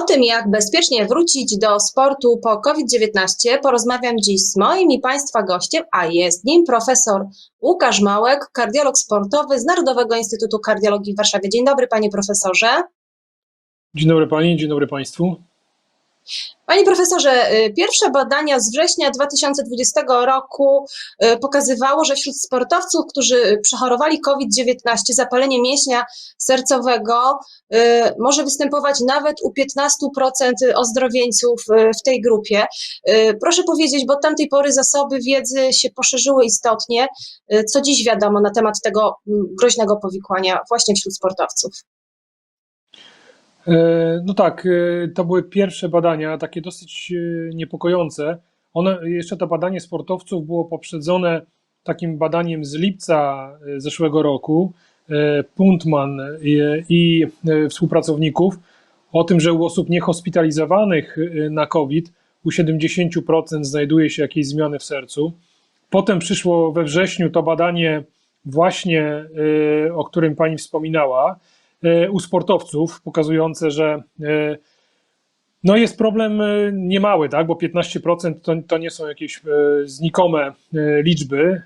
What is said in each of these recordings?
O tym, jak bezpiecznie wrócić do sportu po COVID-19, porozmawiam dziś z moim i Państwa gościem, a jest nim profesor Łukasz Małek, kardiolog sportowy z Narodowego Instytutu Kardiologii w Warszawie. Dzień dobry, panie profesorze. Dzień dobry Pani, dzień dobry Państwu. Panie profesorze, y, pierwsze badania z września 2020 roku y, pokazywało, że wśród sportowców, którzy przechorowali COVID-19, zapalenie mięśnia sercowego y, może występować nawet u 15% ozdrowieńców w tej grupie. Proszę powiedzieć, bo od tamtej pory zasoby wiedzy się poszerzyły istotnie. Co dziś wiadomo na temat tego mm, groźnego powikłania właśnie wśród sportowców? E, No tak, e, to były pierwsze badania, takie dosyć e, niepokojące. One, jeszcze to badanie sportowców było poprzedzone takim badaniem z lipca zeszłego roku. Puntman i, i współpracowników o tym, że u osób niehospitalizowanych na COVID u 70% znajduje się jakieś zmiany w sercu. Potem przyszło we wrześniu to badanie właśnie, o którym Pani wspominała, u sportowców, pokazujące, że e, no jest problem e, niemały, tak, bo 15% to, to nie są jakieś e, znikome liczby.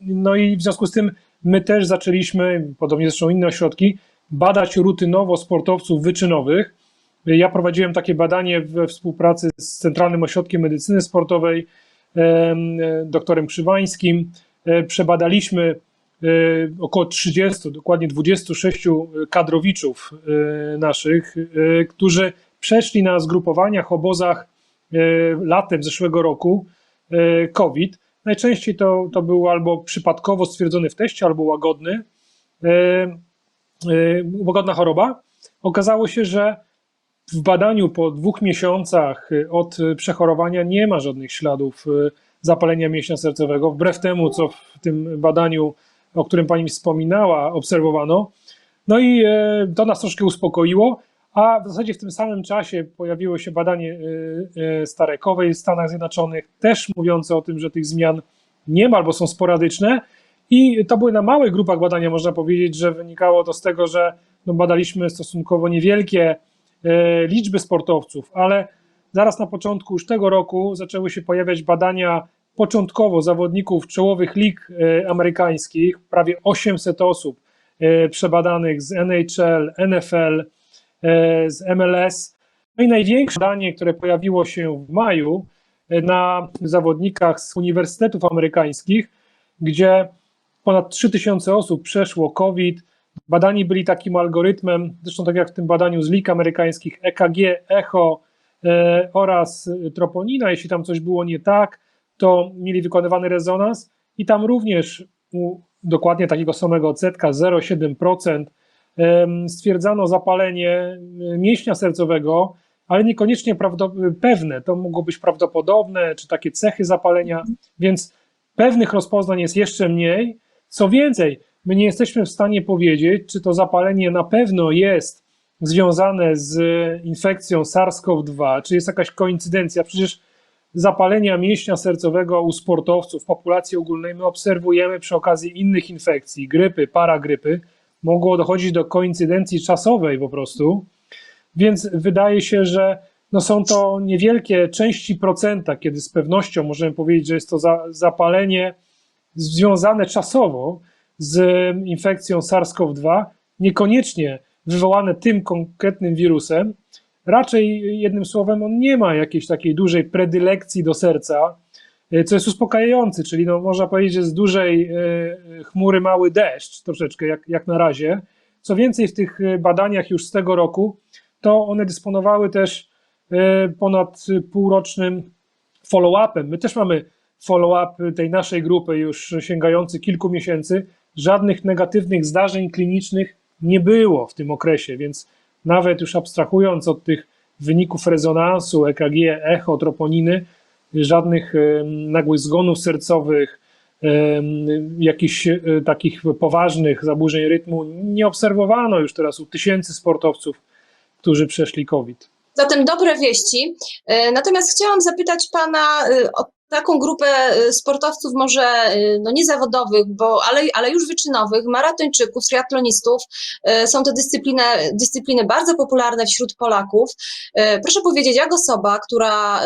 No i w związku z tym my też zaczęliśmy, podobnie zresztą inne ośrodki, badać rutynowo sportowców wyczynowych. Ja prowadziłem takie badanie we współpracy z Centralnym Ośrodkiem Medycyny Sportowej, em, doktorem Krzywańskim. Przebadaliśmy około 30, dokładnie 26 kadrowiczów e, naszych, e, którzy przeszli na zgrupowaniach, obozach e, latem zeszłego roku e, COVID. Najczęściej to, to był albo przypadkowo stwierdzony w teście, albo łagodny, e, e, łagodna choroba. Okazało się, że w badaniu po dwóch miesiącach e, od e, przechorowania nie ma żadnych śladów e, zapalenia mięśnia sercowego, wbrew temu, co w tym badaniu, o którym pani wspominała, obserwowano. No i e, to nas troszkę uspokoiło, a w zasadzie w tym samym czasie pojawiło się badanie e, e, Starekowej w Stanach Zjednoczonych, też mówiące o tym, że tych zmian nie ma albo są sporadyczne. I to były na małych grupach badania, można powiedzieć, że wynikało to z tego, że no, badaliśmy stosunkowo niewielkie liczby sportowców, ale zaraz na początku już tego roku zaczęły się pojawiać badania początkowo zawodników czołowych lig e, amerykańskich, prawie 800 osób e, przebadanych z NHL, NFL, e, z MLS. No i największe badanie, które pojawiło się w maju na zawodnikach z uniwersytetów amerykańskich, gdzie ponad 3000 osób przeszło COVID. Badani byli takim algorytmem, zresztą tak jak w tym badaniu z lig amerykańskich, EKG, echo oraz troponina. Jeśli tam coś było nie tak, to mieli wykonywany rezonans i tam również u dokładnie takiego samego odsetka 0,7% em, stwierdzano zapalenie e, mięśnia sercowego, ale niekoniecznie pewne. To mogło być prawdopodobne, czy takie cechy zapalenia, więc pewnych rozpoznań jest jeszcze mniej. Co więcej, my nie jesteśmy w stanie powiedzieć, czy to zapalenie na pewno jest związane z infekcją SARS-CoV-2, czy jest jakaś koincydencja. Przecież zapalenia mięśnia sercowego u sportowców populacji ogólnej my obserwujemy przy okazji innych infekcji, grypy, paragrypy. Mogło dochodzić do koincydencji czasowej po prostu. Więc wydaje się, że no są to niewielkie części procenta, kiedy z pewnością możemy powiedzieć, że jest to za, zapalenie związane czasowo z infekcją SARS-CoV-2, niekoniecznie wywołane tym konkretnym wirusem. Raczej jednym słowem, on nie ma jakiejś takiej dużej predylekcji do serca, e, co jest uspokajające, czyli no, można powiedzieć, że z dużej e, chmury mały deszcz, troszeczkę jak, jak na razie. Co więcej, w tych e, badaniach już z tego roku, to one dysponowały też ponad półrocznym follow-upem. My też mamy follow-up tej naszej grupy już sięgający kilku miesięcy. Żadnych negatywnych zdarzeń klinicznych nie było w tym okresie, więc nawet już abstrahując od tych wyników rezonansu, EKG, echo, troponiny, żadnych nagłych zgonów sercowych, jakichś e, takich poważnych zaburzeń rytmu nie obserwowano już teraz u tysięcy sportowców, którzy przeszli COVID. Zatem dobre wieści. E, Natomiast chciałam zapytać Pana e, o taką grupę y, sportowców może y, no niezawodowych, bo, ale, ale już wyczynowych, maratończyków, triatlonistów. Y, Są to dyscypliny, dyscypliny bardzo popularne wśród Polaków. Proszę powiedzieć, jak osoba, która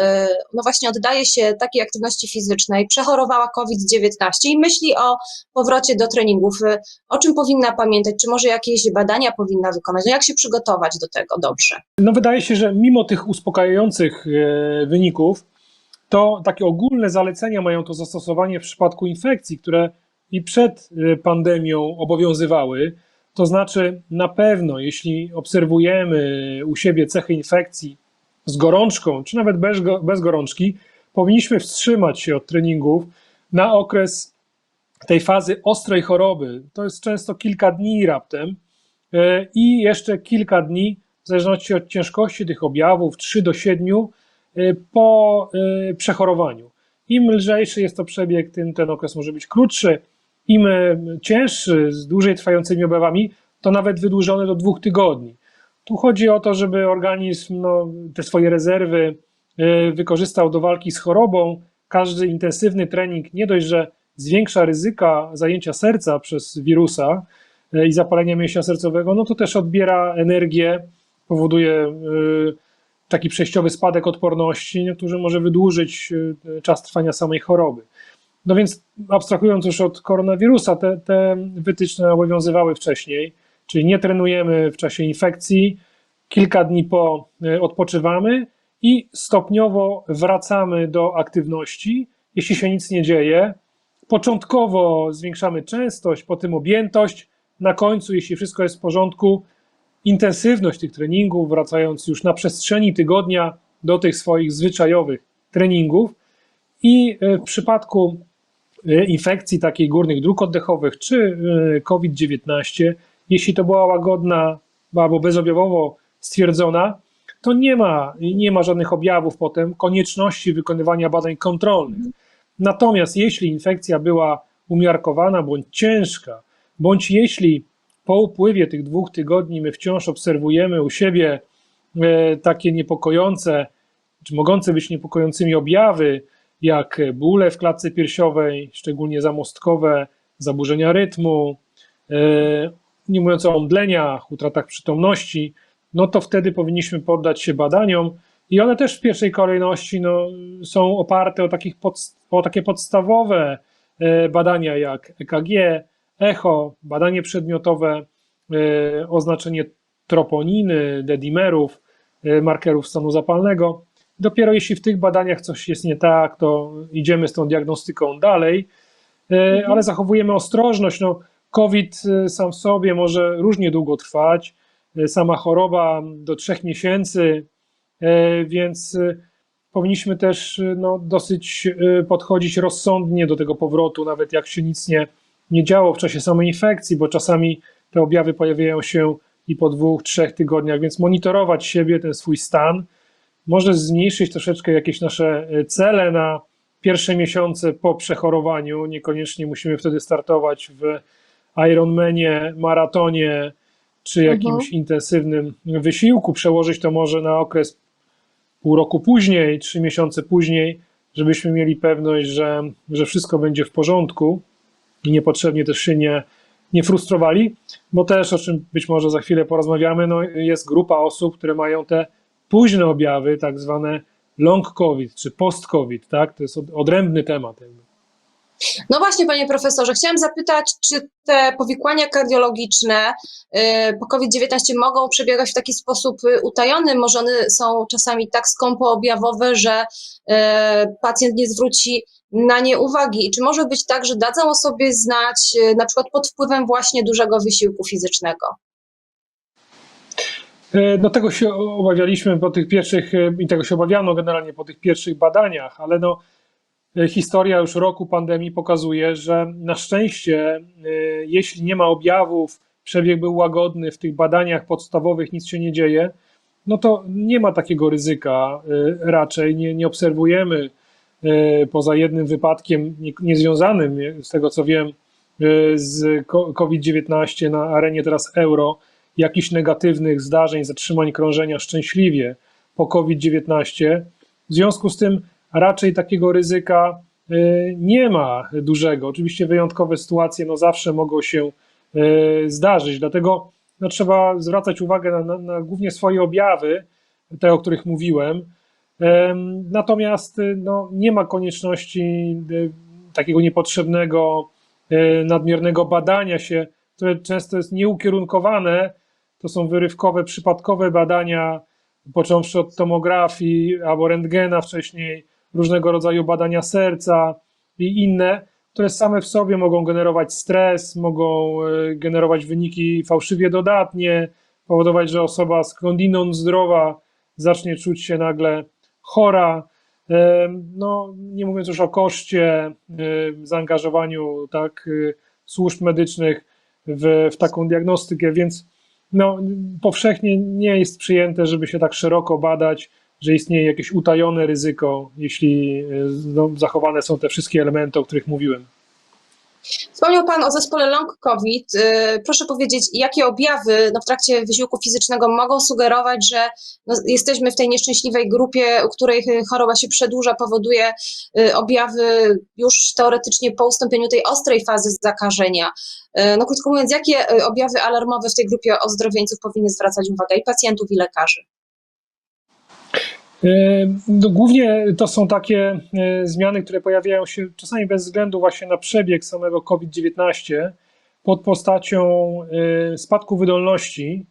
no właśnie oddaje się takiej aktywności fizycznej, przechorowała COVID-19 i myśli o powrocie do treningów, o czym powinna pamiętać? Czy może jakieś badania powinna wykonać? No jak się przygotować do tego dobrze? No wydaje się, że mimo tych uspokajających e, wyników, to takie ogólne zalecenia mają to zastosowanie w przypadku infekcji, które i przed e, pandemią obowiązywały. To znaczy, na pewno, jeśli obserwujemy u siebie cechy infekcji z gorączką, czy nawet bez, bez gorączki, powinniśmy wstrzymać się od treningów na okres tej fazy ostrej choroby. To jest często kilka dni raptem e, i jeszcze kilka dni, w zależności od ciężkości tych objawów, 3 do 7 e, po e, przechorowaniu. Im lżejszy jest to przebieg, tym ten okres może być krótszy. Im e, cięższy, z dłużej trwającymi objawami, to nawet wydłużony do dwóch tygodni. Tu chodzi o to, żeby organizm no, te swoje rezerwy wykorzystał do walki z chorobą. Każdy intensywny trening nie dość, że zwiększa ryzyka zajęcia serca przez wirusa i zapalenia mięśnia sercowego, no to też odbiera energię, powoduje taki przejściowy spadek odporności, no, który może wydłużyć e, czas trwania samej choroby. No więc abstrahując już od koronawirusa, te, te wytyczne obowiązywały wcześniej, czyli nie trenujemy w czasie infekcji, kilka dni po e, odpoczywamy i stopniowo wracamy do aktywności, jeśli się nic nie dzieje. Początkowo zwiększamy częstość, potem objętość, na końcu, jeśli wszystko jest w porządku, intensywność tych treningów, wracając już na przestrzeni tygodnia do tych swoich zwyczajowych treningów. I e, w przypadku e, infekcji takiej górnych dróg oddechowych czy e, COVID-19, jeśli to była łagodna albo bezobjawowo stwierdzona, to nie ma, nie ma żadnych objawów potem konieczności wykonywania badań kontrolnych. Natomiast jeśli infekcja była umiarkowana bądź ciężka, bądź jeśli po upływie tych dwóch tygodni my wciąż obserwujemy u siebie e, takie niepokojące, czy mogące być niepokojącymi objawy, jak bóle w klatce piersiowej, szczególnie zamostkowe, zaburzenia rytmu, e, nie mówiąc o omdleniach, utratach przytomności, no to wtedy powinniśmy poddać się badaniom i one też w pierwszej kolejności no, są oparte o, o takie podstawowe e, badania jak EKG, echo, badanie przedmiotowe, e, oznaczenie troponiny, dedimerów, e, markerów stanu zapalnego. Dopiero jeśli w tych badaniach coś jest nie tak, to idziemy z tą diagnostyką dalej, e, ale zachowujemy ostrożność. No, COVID sam w sobie może różnie długo trwać, sama choroba do trzech miesięcy, więc powinniśmy też no, dosyć podchodzić rozsądnie do tego powrotu, nawet jak się nic nie, nie działo w czasie samej infekcji, bo czasami te objawy pojawiają się i po dwóch, trzech tygodniach, więc monitorować siebie, ten swój stan, może zmniejszyć troszeczkę jakieś nasze e, cele na pierwsze miesiące po przechorowaniu. Niekoniecznie musimy wtedy startować w Ironmanie, maratonie czy jakimś intensywnym wysiłku. Przełożyć to może na okres pół roku później, trzy miesiące później, żebyśmy mieli pewność, że, że wszystko będzie w porządku i niepotrzebnie też się nie, nie frustrowali, bo też, o czym być może za chwilę porozmawiamy, no jest grupa osób, które mają te późne objawy, tak zwane long COVID czy post-COVID, tak? To jest od, odrębny temat. Jakby. No właśnie, panie profesorze, chciałam zapytać, czy te powikłania kardiologiczne y, po COVID-19 mogą przebiegać w taki sposób utajony? Może one są czasami tak skąpo objawowe, że y, pacjent nie zwróci na nie uwagi? I czy może być tak, że dadzą o sobie znać y, na przykład pod wpływem właśnie dużego wysiłku fizycznego? E, No tego się obawialiśmy po tych pierwszych, e, i tego się obawiano generalnie po tych pierwszych badaniach, ale no, e, historia już roku pandemii pokazuje, że na szczęście, e, jeśli nie ma objawów, przebieg był łagodny, w tych badaniach podstawowych nic się nie dzieje, no to nie ma takiego ryzyka e, raczej, nie, nie obserwujemy e, poza jednym wypadkiem nie- niezwiązanym, e, z tego co wiem, e, z ko- COVID-19 na arenie teraz euro, jakichś negatywnych zdarzeń, zatrzymań krążenia szczęśliwie po COVID-19. W związku z tym raczej takiego ryzyka y, nie ma dużego. Oczywiście wyjątkowe sytuacje no zawsze mogą się zdarzyć, dlatego no, trzeba zwracać uwagę na, na, na głównie swoje objawy, te, o których mówiłem. Natomiast y, no, nie ma konieczności y, takiego niepotrzebnego, y, nadmiernego badania się, które często jest nieukierunkowane. To są wyrywkowe, przypadkowe badania, począwszy od tomografii albo rentgena wcześniej, różnego rodzaju badania serca i inne, które same w sobie mogą generować stres, mogą generować wyniki fałszywie dodatnie, powodować, że osoba skądinąd zdrowa zacznie czuć się nagle chora. E, No, nie mówiąc już o koszcie, e, zaangażowaniu tak, e, służb medycznych w, w taką diagnostykę, więc no, powszechnie nie jest przyjęte, żeby się tak szeroko badać, że istnieje jakieś utajone ryzyko, jeśli no, zachowane są te wszystkie elementy, o których mówiłem. Wspomniał Pan o zespole long COVID. Y, Proszę powiedzieć, jakie objawy no, w trakcie wysiłku fizycznego mogą sugerować, że no, jesteśmy w tej nieszczęśliwej grupie, u której choroba się przedłuża, powoduje y, objawy już teoretycznie po ustąpieniu tej ostrej fazy zakażenia. Y, No krótko mówiąc, jakie objawy alarmowe w tej grupie ozdrowieńców powinny zwracać uwagę i pacjentów, i lekarzy? E, No, głównie to są takie e, zmiany, które pojawiają się czasami bez względu właśnie na przebieg samego COVID-19 pod postacią e, spadku wydolności.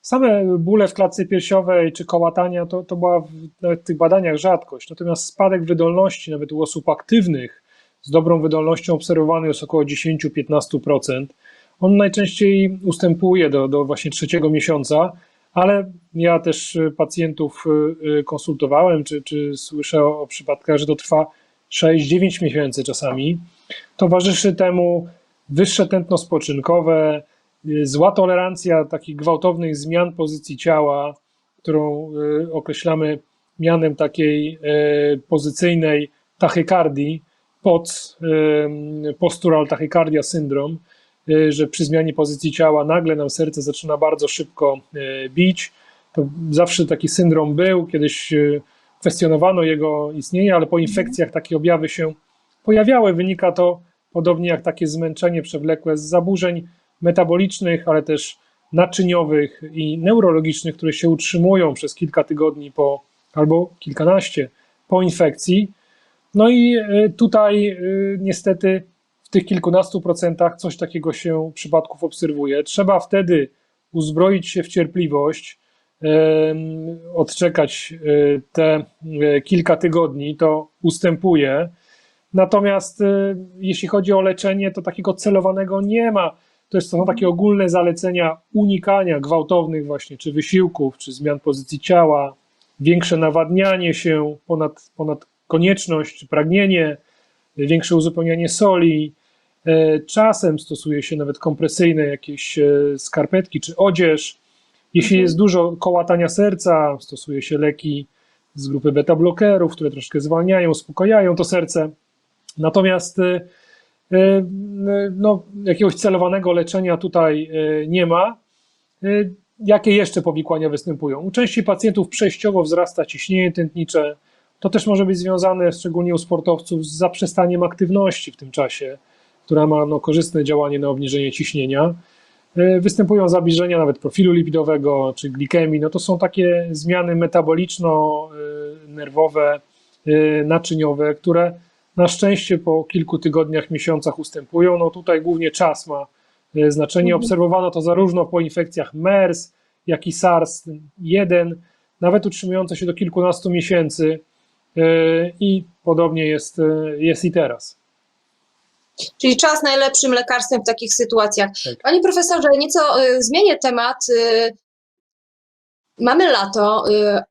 Same bóle w klatce piersiowej czy kołatania to, to była w, nawet w tych badaniach rzadkość. Natomiast spadek wydolności, nawet u osób aktywnych z dobrą wydolnością obserwowany jest około 10-15%. On najczęściej ustępuje do, do właśnie trzeciego miesiąca, ale ja też y, pacjentów y, y, konsultowałem, czy, czy słyszę o, przypadkach, że to trwa 6-9 miesięcy czasami. Towarzyszy temu wyższe tętno spoczynkowe, zła tolerancja takich gwałtownych zmian pozycji ciała, którą określamy mianem takiej pozycyjnej tachykardii, pod postural tachycardia syndrom, że przy zmianie pozycji ciała nagle nam serce zaczyna bardzo szybko y, bić. To zawsze taki syndrom był, kiedyś y, kwestionowano jego istnienie, ale po infekcjach takie objawy się pojawiały. Wynika to podobnie jak takie zmęczenie przewlekłe z zaburzeń metabolicznych, ale też naczyniowych i neurologicznych, które się utrzymują przez kilka tygodni po, albo kilkanaście po infekcji. No i y, tutaj y, niestety w tych kilkunastu procentach coś takiego się przypadków obserwuje. Trzeba wtedy uzbroić się w cierpliwość, odczekać y, te y, kilka tygodni, to ustępuje. Natomiast y, jeśli chodzi o leczenie, to takiego celowanego nie ma. To są takie ogólne zalecenia unikania gwałtownych właśnie, czy wysiłków, czy zmian pozycji ciała, większe nawadnianie się ponad, ponad konieczność, czy pragnienie, większe uzupełnianie soli. E, Czasem stosuje się nawet kompresyjne jakieś e, skarpetki czy odzież. Jeśli Mhm. jest dużo kołatania serca, stosuje się leki z grupy beta-blokerów, które troszkę zwalniają, uspokajają to serce. Natomiast e, no, jakiegoś celowanego leczenia tutaj nie ma. Jakie jeszcze powikłania występują? U części pacjentów przejściowo wzrasta ciśnienie tętnicze. To też może być związane, szczególnie u sportowców, z zaprzestaniem aktywności w tym czasie, która ma no, korzystne działanie na obniżenie ciśnienia. E, Występują zaburzenia nawet profilu lipidowego czy glikemii. No to są takie zmiany metaboliczno-nerwowe, e, naczyniowe, które na szczęście po kilku tygodniach, miesiącach ustępują. No tutaj głównie czas ma e, znaczenie. Mhm. Obserwowano to zarówno po infekcjach MERS, jak i SARS-1, nawet utrzymujące się do kilkunastu miesięcy e, i podobnie jest, e, jest i teraz. Czyli czas najlepszym lekarstwem w takich sytuacjach. Tak. Panie profesorze, nieco y, zmienię temat. Mamy lato,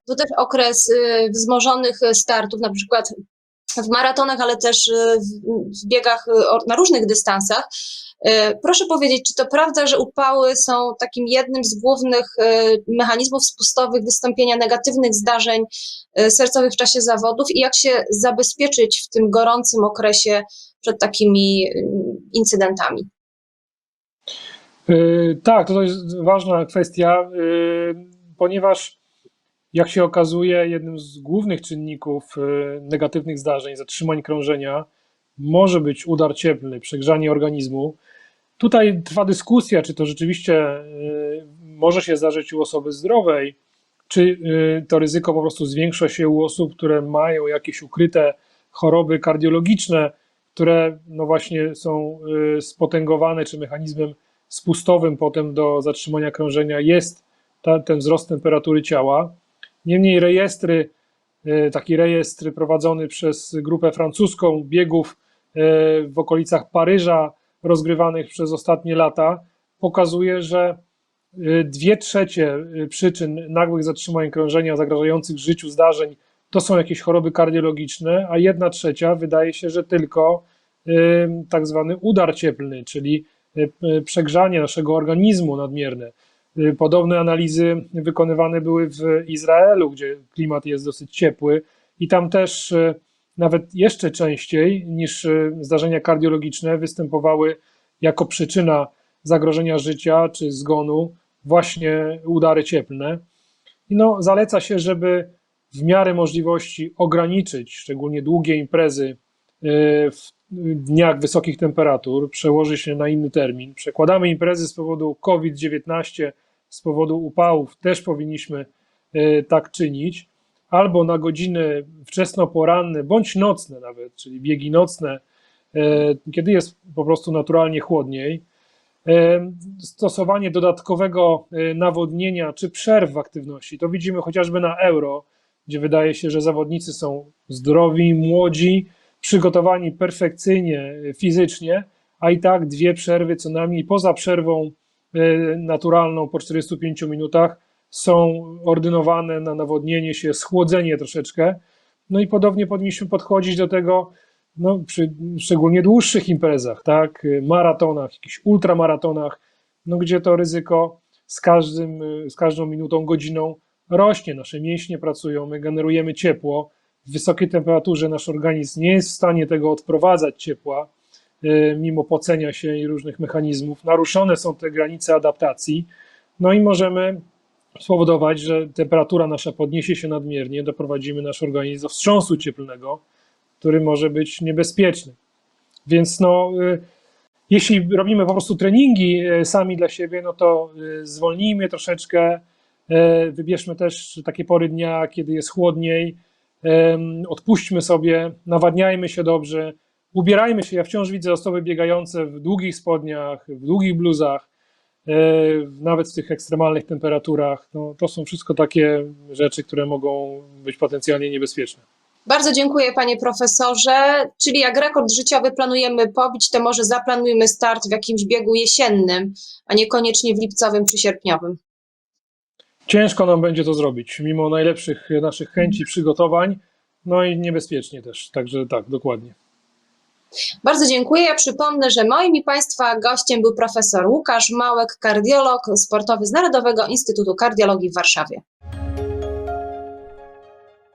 to też okres wzmożonych startów, na przykład w maratonach, ale też y, w, biegach y, na różnych dystansach. Y, Proszę powiedzieć, czy to prawda, że upały są takim jednym z głównych mechanizmów spustowych wystąpienia negatywnych zdarzeń sercowych w czasie zawodów i jak się zabezpieczyć w tym gorącym okresie przed takimi incydentami? Yy, Tak, to jest ważna kwestia, yy, ponieważ Jak się okazuje, jednym z głównych czynników e, negatywnych zdarzeń, zatrzymań krążenia, może być udar cieplny, przegrzanie organizmu. Tutaj trwa dyskusja, czy to rzeczywiście e, może się zdarzyć u osoby zdrowej, czy e, to ryzyko po prostu zwiększa się u osób, które mają jakieś ukryte choroby kardiologiczne, które no właśnie są spotęgowane, czy mechanizmem spustowym potem do zatrzymania krążenia jest ta, ten wzrost temperatury ciała. Niemniej rejestry, e, taki rejestr prowadzony przez grupę francuską biegów e, w okolicach Paryża, rozgrywanych przez ostatnie lata, pokazuje, że e, dwie trzecie przyczyn nagłych zatrzymań krążenia zagrażających życiu zdarzeń to są jakieś choroby kardiologiczne, a jedna trzecia wydaje się, że tylko tak zwany udar cieplny, czyli przegrzanie naszego organizmu nadmierne. E, Podobne analizy wykonywane były w Izraelu, gdzie klimat jest dosyć ciepły, i tam też e, nawet jeszcze częściej niż e, zdarzenia kardiologiczne występowały jako przyczyna zagrożenia życia czy zgonu właśnie udary cieplne. I no, zaleca się, żeby w miarę możliwości ograniczyć szczególnie długie imprezy w dniach wysokich temperatur, przełoży się na inny termin. Przekładamy imprezy z powodu COVID-19, z powodu upałów, też powinniśmy e, tak czynić, albo na godziny wczesnoporanne bądź nocne nawet, czyli biegi nocne, e, kiedy jest po prostu naturalnie chłodniej. E, Stosowanie dodatkowego nawodnienia czy przerw w aktywności, to widzimy chociażby na euro, gdzie wydaje się, że zawodnicy są zdrowi, młodzi, przygotowani perfekcyjnie fizycznie, a i tak dwie przerwy co najmniej poza przerwą naturalną po 45 minutach są ordynowane na nawodnienie się, schłodzenie troszeczkę. No i podobnie powinniśmy podchodzić do tego no, przy szczególnie dłuższych imprezach, tak, maratonach, jakichś ultramaratonach, no, gdzie to ryzyko z, każdym, z każdą minutą, godziną rośnie. Nasze mięśnie pracują, my generujemy ciepło. W wysokiej temperaturze nasz organizm nie jest w stanie tego odprowadzać ciepła, y, mimo pocenia się i różnych mechanizmów. Naruszone są te granice adaptacji, no i możemy spowodować, że temperatura nasza podniesie się nadmiernie, doprowadzimy nasz organizm do wstrząsu cieplnego, który może być niebezpieczny. Więc no, y, jeśli robimy po prostu treningi y, sami dla siebie, no to y, zwolnijmy troszeczkę, y, wybierzmy też takie pory dnia, kiedy jest chłodniej, odpuśćmy sobie, nawadniajmy się dobrze, ubierajmy się. Ja wciąż widzę osoby biegające w długich spodniach, w długich bluzach, e, nawet w tych ekstremalnych temperaturach. No, to są wszystko takie rzeczy, które mogą być potencjalnie niebezpieczne. Bardzo dziękuję panie profesorze. Czyli jak rekord życiowy planujemy pobić, to może zaplanujmy start w jakimś biegu jesiennym, a niekoniecznie w lipcowym czy sierpniowym. Ciężko nam będzie to zrobić, mimo najlepszych naszych chęci, przygotowań, no i niebezpiecznie też. Także tak, dokładnie. Bardzo dziękuję. Ja przypomnę, że moim i Państwa gościem był profesor Łukasz Małek, kardiolog sportowy z Narodowego Instytutu Kardiologii w Warszawie.